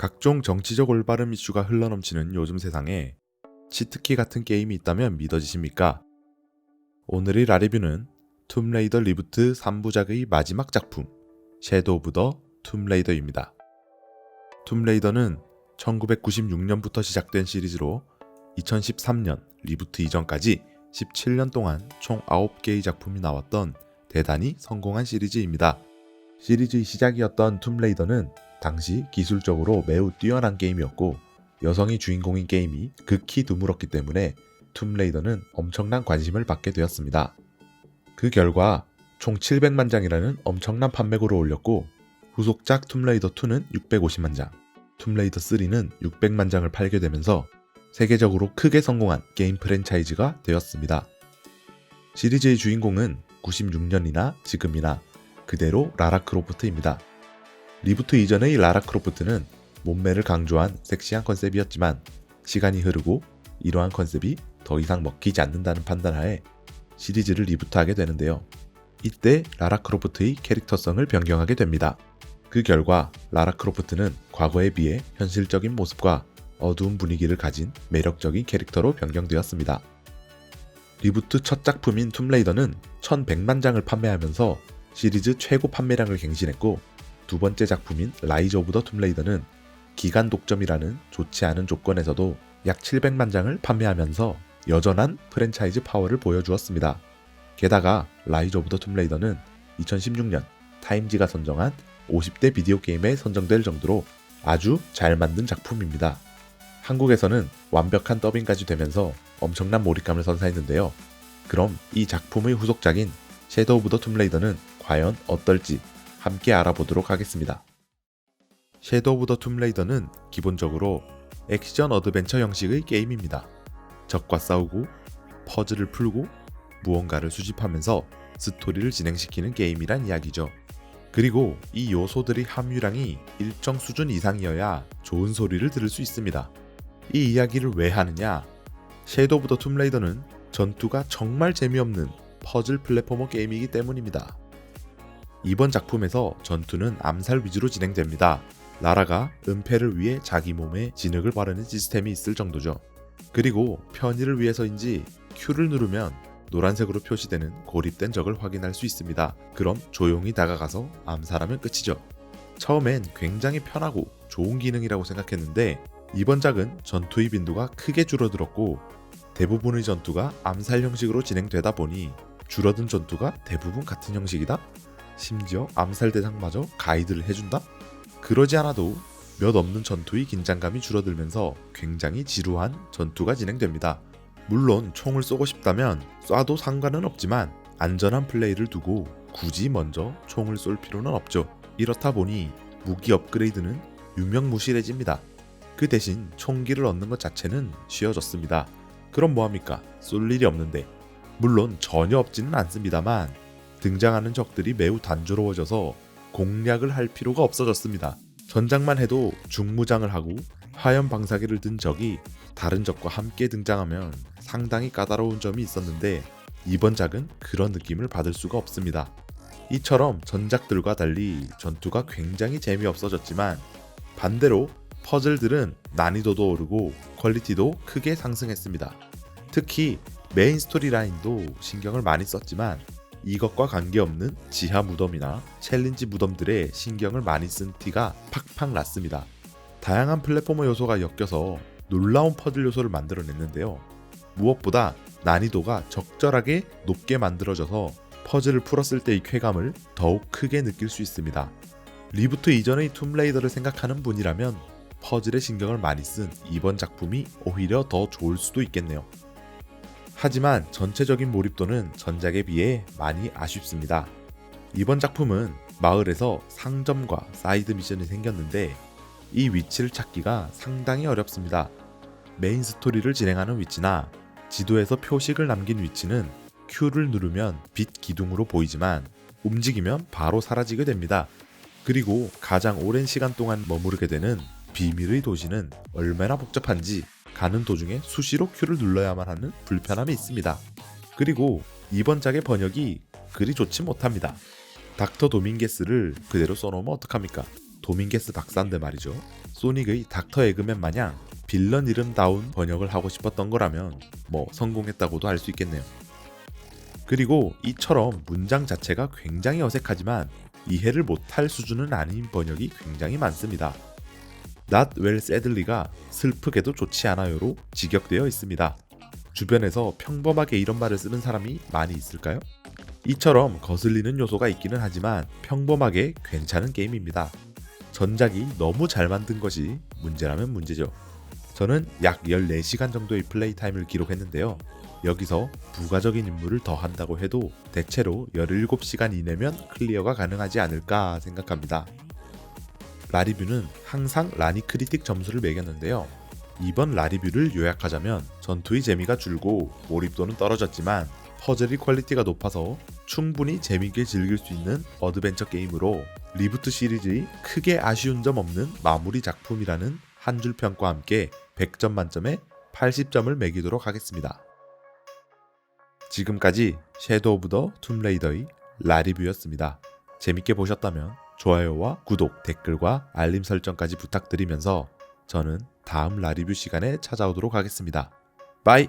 각종 정치적 올바름 이슈가 흘러넘치는 요즘 세상에 치트키 같은 게임이 있다면 믿어지십니까? 오늘의 라리뷰는 툼레이더 리부트 3부작의 마지막 작품 섀도우 오브 더 툼레이더입니다. 툼레이더는 1996년부터 시작된 시리즈로 2013년 리부트 이전까지 17년 동안 총 9개의 작품이 나왔던 대단히 성공한 시리즈입니다. 시리즈의 시작이었던 툼레이더는 당시 기술적으로 매우 뛰어난 게임이었고 여성이 주인공인 게임이 극히 드물었기 때문에 툼레이더는 엄청난 관심을 받게 되었습니다. 그 결과 총 700만 장이라는 엄청난 판매고를 올렸고 후속작 툼레이더 2는 650만 장, 툼레이더 3는 600만 장을 팔게 되면서 세계적으로 크게 성공한 게임 프랜차이즈가 되었습니다. 시리즈의 주인공은 96년이나 지금이나 그대로 라라 크로프트입니다. 리부트 이전의 라라 크로프트는 몸매를 강조한 섹시한 컨셉이었지만 시간이 흐르고 이러한 컨셉이 더 이상 먹히지 않는다는 판단하에 시리즈를 리부트하게 되는데요. 이때 라라 크로프트의 캐릭터성을 변경하게 됩니다. 그 결과 라라 크로프트는 과거에 비해 현실적인 모습과 어두운 분위기를 가진 매력적인 캐릭터로 변경되었습니다. 리부트 첫 작품인 툼레이더는 1100만 장을 판매하면서 시리즈 최고 판매량을 갱신했고 두 번째 작품인 라이즈 오브 더 툼레이더는 기간 독점이라는 좋지 않은 조건에서도 약 700만 장을 판매하면서 여전한 프랜차이즈 파워를 보여주었습니다. 게다가 라이즈 오브 더 툼레이더는 2016년 타임지가 선정한 50대 비디오 게임에 선정될 정도로 아주 잘 만든 작품입니다. 한국에서는 완벽한 더빙까지 되면서 엄청난 몰입감을 선사했는데요. 그럼 이 작품의 후속작인 섀도우 오브 더 툼레이더는 과연 어떨지 함께 알아보도록 하겠습니다. 섀도우 오브 더 툼레이더는 기본적으로 액션 어드벤처 형식의 게임입니다. 적과 싸우고 퍼즐을 풀고 무언가를 수집하면서 스토리를 진행시키는 게임이란 이야기죠. 그리고 이 요소들의 함유량이 일정 수준 이상이어야 좋은 소리를 들을 수 있습니다. 이 이야기를 왜 하느냐? 섀도우 오브 더 툼레이더는 전투가 정말 재미없는 퍼즐 플랫포머 게임이기 때문입니다. 이번 작품에서 전투는 암살 위주로 진행됩니다. 나라가 은폐를 위해 자기 몸에 진흙을 바르는 시스템이 있을 정도죠. 그리고 편의를 위해서인지 Q를 누르면 노란색으로 표시되는 고립된 적을 확인할 수 있습니다. 그럼 조용히 다가가서 암살하면 끝이죠. 처음엔 굉장히 편하고 좋은 기능이라고 생각했는데 이번 작은 전투의 빈도가 크게 줄어들었고 대부분의 전투가 암살 형식으로 진행되다 보니 줄어든 전투가 대부분 같은 형식이다? 심지어 암살 대상마저 가이드를 해준다? 그러지 않아도 몇 없는 전투의 긴장감이 줄어들면서 굉장히 지루한 전투가 진행됩니다. 물론 총을 쏘고 싶다면 쏴도 상관은 없지만 안전한 플레이를 두고 굳이 먼저 총을 쏠 필요는 없죠. 이렇다 보니 무기 업그레이드는 유명무실해집니다. 그 대신 총기를 얻는 것 자체는 쉬워졌습니다. 그럼 뭐합니까? 쏠 일이 없는데. 물론 전혀 없지는 않습니다만 등장하는 적들이 매우 단조로워져서 공략을 할 필요가 없어졌습니다. 전장만 해도 중무장을 하고 화염 방사기를 든 적이 다른 적과 함께 등장하면 상당히 까다로운 점이 있었는데 이번 작은 그런 느낌을 받을 수가 없습니다. 이처럼 전작들과 달리 전투가 굉장히 재미없어졌지만 반대로 퍼즐들은 난이도도 오르고 퀄리티도 크게 상승했습니다. 특히 메인 스토리 라인도 신경을 많이 썼지만 이것과 관계없는 지하 무덤이나 챌린지 무덤들의 신경을 많이 쓴 티가 팍팍 났습니다. 다양한 플랫포머 요소가 엮여서 놀라운 퍼즐 요소를 만들어냈는데요. 무엇보다 난이도가 적절하게 높게 만들어져서 퍼즐을 풀었을 때의 쾌감을 더욱 크게 느낄 수 있습니다. 리부트 이전의 툼레이더를 생각하는 분이라면 퍼즐에 신경을 많이 쓴 이번 작품이 오히려 더 좋을 수도 있겠네요. 하지만 전체적인 몰입도는 전작에 비해 많이 아쉽습니다. 이번 작품은 마을에서 상점과 사이드 미션이 생겼는데 이 위치를 찾기가 상당히 어렵습니다. 메인 스토리를 진행하는 위치나 지도에서 표식을 남긴 위치는 Q를 누르면 빛 기둥으로 보이지만 움직이면 바로 사라지게 됩니다. 그리고 가장 오랜 시간 동안 머무르게 되는 비밀의 도시는 얼마나 복잡한지 가는 도중에 수시로 Q를 눌러야만 하는 불편함이 있습니다. 그리고 이번 작의 번역이 그리 좋지 못합니다. 닥터 도밍게스를 그대로 써놓으면 어떡합니까? 도밍게스 박사인데 말이죠. 소닉의 닥터 에그맨 마냥 빌런 이름다운 번역을 하고 싶었던 거라면 뭐 성공했다고도 할 수 있겠네요. 그리고 이처럼 문장 자체가 굉장히 어색하지만 이해를 못할 수준은 아닌 번역이 굉장히 많습니다. Not well sadly가 슬프게도 좋지 않아요로 직역되어 있습니다. 주변에서 평범하게 이런 말을 쓰는 사람이 많이 있을까요? 이처럼 거슬리는 요소가 있기는 하지만 평범하게 괜찮은 게임입니다. 전작이 너무 잘 만든 것이 문제라면 문제죠. 저는 약 14시간 정도의 플레이 타임을 기록했는데요. 여기서 부가적인 임무를 더 한다고 해도 대체로 17시간 이내면 클리어가 가능하지 않을까 생각합니다. 라리뷰는 항상 라니 크리틱 점수를 매겼는데요. 이번 라리뷰를 요약하자면 전투의 재미가 줄고 몰입도는 떨어졌지만 퍼즐의 퀄리티가 높아서 충분히 재밌게 즐길 수 있는 어드벤처 게임으로 리부트 시리즈의 크게 아쉬운 점 없는 마무리 작품이라는 한 줄 평과 함께 100점 만점에 80점을 매기도록 하겠습니다. 지금까지 섀도우 오브 더 툼레이더의 라리뷰였습니다. 재밌게 보셨다면 좋아요와 구독, 댓글과 알림 설정까지 부탁드리면서 저는 다음 라리뷰 시간에 찾아오도록 하겠습니다. 바이!